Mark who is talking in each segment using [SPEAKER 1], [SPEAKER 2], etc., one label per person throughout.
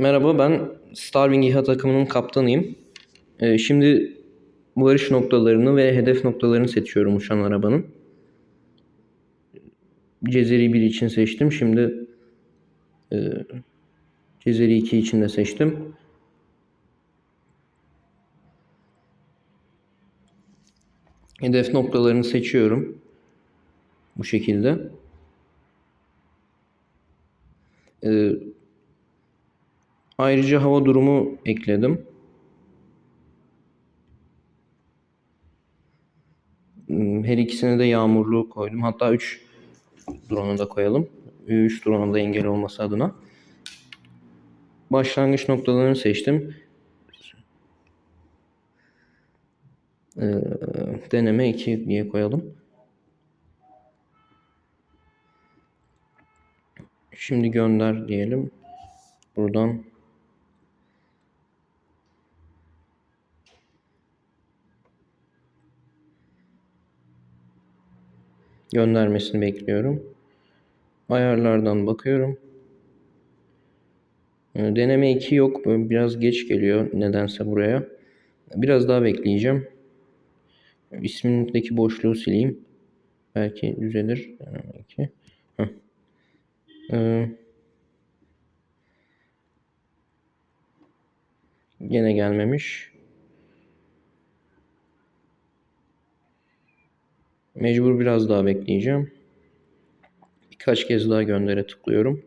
[SPEAKER 1] Merhaba ben Starwing İHA takımının kaptanıyım. Ee, şimdi varış noktalarını ve hedef noktalarını seçiyorum uçan arabanın. Cezeri 1 için seçtim. Şimdi e, Cezeri 2 için de seçtim. Hedef noktalarını seçiyorum. Bu şekilde. Ee, ayrıca hava durumu ekledim. Hmm, Her ikisine de yağmurlu koydum. Hatta 3 drone'u da koyalım. 3 drone'un da engel olması adına. Başlangıç noktalarını seçtim. Ee, deneme 2 diye koyalım. Şimdi gönder diyelim. Buradan göndermesini bekliyorum. Ayarlardan bakıyorum. Ee, Deneme 2 yok. Biraz geç geliyor nedense buraya. Biraz daha bekleyeceğim. İsmindeki boşluğu sileyim. Belki düzelir. Deneme 2. Heh. Ee, Gene gelmemiş. Mecbur biraz daha bekleyeceğim. Birkaç kez daha göndere tıklıyorum.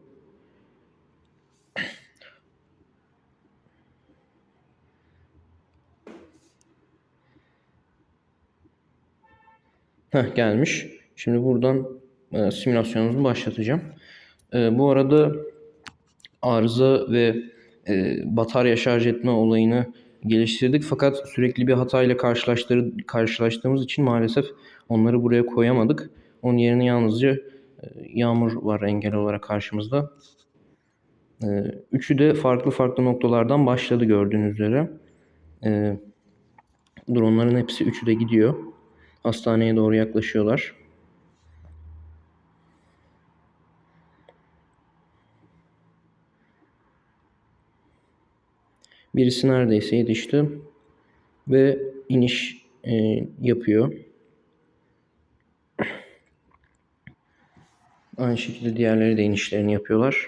[SPEAKER 1] Heh, gelmiş. Şimdi buradan e, simülasyonumuzu başlatacağım. E, bu arada arıza ve e, batarya şarj etme olayını geliştirdik. Fakat sürekli bir hatayla karşılaştığımız için maalesef onları buraya koyamadık. Onun yerine yalnızca e, yağmur var engel olarak karşımızda. E, üçü de farklı farklı noktalardan başladı gördüğünüz üzere. E, dronların hepsi üçü de gidiyor. Hastaneye doğru yaklaşıyorlar. Birisi neredeyse yetişti ve iniş e, yapıyor. Aynı şekilde diğerleri de inişlerini yapıyorlar.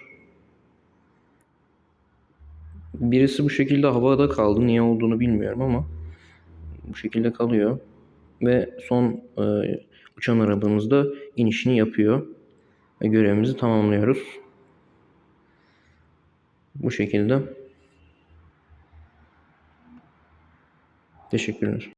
[SPEAKER 1] Birisi bu şekilde havada kaldı. Niye olduğunu bilmiyorum ama bu şekilde kalıyor. Ve son e, uçan arabamız da inişini yapıyor. Ve görevimizi tamamlıyoruz. Bu şekilde. Teşekkürler.